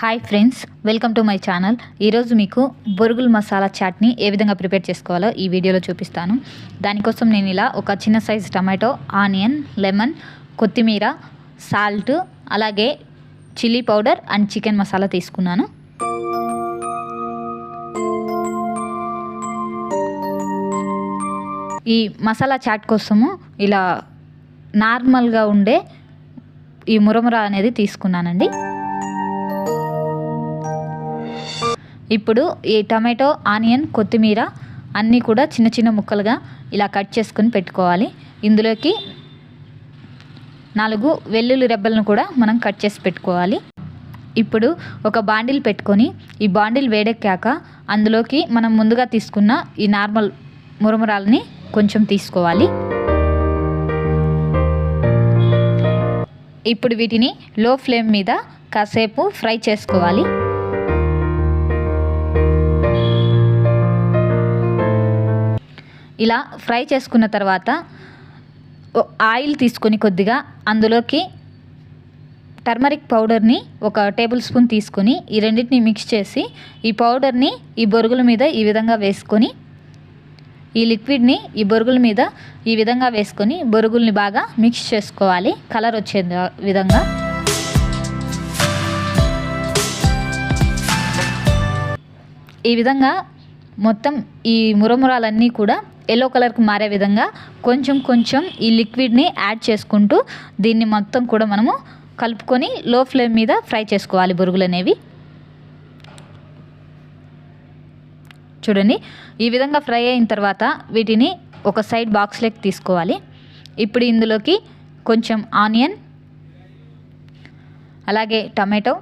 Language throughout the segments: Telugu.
Hi friends welcome to my channel ఈరోజు మీకు బొరుగుల మసాలా చాట్ని ఏ విధంగా ప్రిపేర్ చేసుకోవాలో ఈ వీడియోలో చూపిస్తాను. దానికోసం నేను ఇలా ఒక చిన్న సైజ్ టమాటో ఆనియన్ లెమన్ కొత్తిమీర సాల్ట్ అలాగే chilli powder and chicken masala తీసుకున్నాను. ఈ మసాలా చాట్ కోసము ఇలా నార్మల్గా ఉండే ఈ మురముర అనేది తీసుకున్నానండి. ఇప్పుడు ఈ టమాటో ఆనియన్ కొత్తిమీర అన్నీ కూడా చిన్న చిన్న ముక్కలుగా ఇలా కట్ చేసుకొని పెట్టుకోవాలి. ఇందులోకి నాలుగు వెల్లుల్లి రెబ్బలను కూడా మనం కట్ చేసి పెట్టుకోవాలి. ఇప్పుడు ఒక బాండిల్ పెట్టుకొని ఈ బాండిల్ వేడెక్కాక అందులోకి మనం ముందుగా తీసుకున్న ఈ నార్మల్ మురమురాలని కొంచెం తీసుకోవాలి. ఇప్పుడు వీటిని లో ఫ్లేమ్ మీద కాసేపు ఫ్రై చేసుకోవాలి. ఇలా ఫ్రై చేసుకున్న తర్వాత ఆయిల్ తీసుకొని కొద్దిగా అందులోకి టర్మరిక్ పౌడర్ని ఒక టేబుల్ స్పూన్ తీసుకొని ఈ రెండింటిని మిక్స్ చేసి ఈ పౌడర్ని ఈ బొరుగుల మీద ఈ విధంగా వేసుకొని ఈ లిక్విడ్ని ఈ బొరుగుల మీద ఈ విధంగా వేసుకొని బొరుగుల్ని బాగా మిక్స్ చేసుకోవాలి. కలర్ వచ్చే విధంగా. ఈ విధంగా మొత్తం ఈ మురమురాలన్నీ కూడా ఎల్లో కలర్కి మారే విధంగా కొంచెం కొంచెం ఈ లిక్విడ్ని యాడ్ చేసుకుంటూ దీన్ని మొత్తం కూడా మనము కలుపుకొని లో ఫ్లేమ్ మీద ఫ్రై చేసుకోవాలి బొరుగులు అనేవి. చూడండి ఈ విధంగా ఫ్రై అయిన తర్వాత వీటిని ఒక సైడ్ బాక్స్లోకి తీసుకోవాలి. ఇప్పుడు ఇందులోకి కొంచెం ఆనియన్ అలాగే టమాటో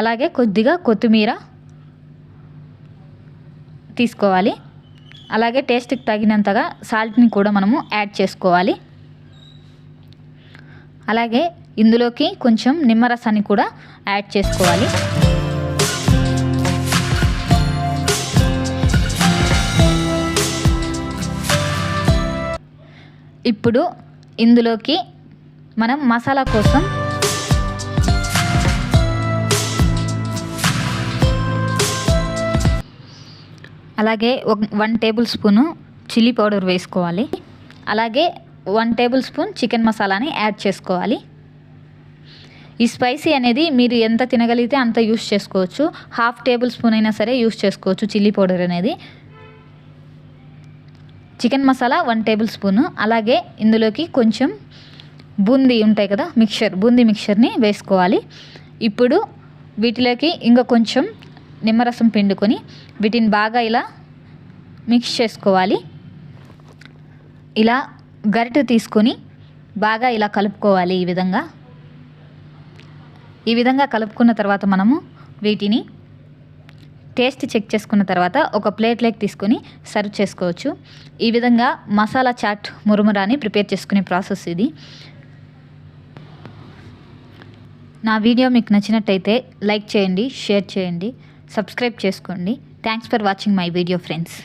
అలాగే కొద్దిగా కొత్తిమీర తీసుకోవాలి. అలాగే టేస్ట్కి తగినంతగా సాల్ట్ని కూడా మనము యాడ్ చేసుకోవాలి. అలాగే ఇందులోకి కొంచెం నిమ్మరసాన్ని కూడా యాడ్ చేసుకోవాలి. ఇప్పుడు ఇందులోకి మనం మసాలా కోసం అలాగే one tablespoon chilli powder వేసుకోవాలి. అలాగే వన్ టేబుల్ స్పూన్ చికెన్ మసాలాని యాడ్ చేసుకోవాలి. ఈ స్పైసీ అనేది మీరు ఎంత తినగలిగితే అంత యూస్ చేసుకోవచ్చు. హాఫ్ టేబుల్ స్పూన్ అయినా సరే యూస్ చేసుకోవచ్చు చిల్లీ పౌడర్ అనేది. Chicken masala one tablespoon. అలాగే ఇందులోకి కొంచెం బూందీ ఉంటాయి కదా మిక్చర్ బూందీ మిక్చర్ని వేసుకోవాలి. ఇప్పుడు వీటిలోకి ఇంకా కొంచెం నిమ్మరసం పిండుకొని వీటిని బాగా ఇలా మిక్స్ చేసుకోవాలి. ఇలా గరిటె తీసుకొని బాగా ఇలా కలుపుకోవాలి ఈ విధంగా. ఈ విధంగా కలుపుకున్న తర్వాత మనము వీటిని టేస్ట్ చెక్ చేసుకున్న తర్వాత ఒక ప్లేట్లోకి తీసుకొని సర్వ్ చేసుకోవచ్చు. ఈ విధంగా మసాలా చాట్ మురుమురాని ప్రిపేర్ చేసుకునే ప్రాసెస్ ఇది. నా వీడియో మీకు నచ్చినట్టయితే లైక్ చేయండి షేర్ చేయండి. సబ్స్క్రైబ్ చేసుకోండి. Thanks for watching my video friends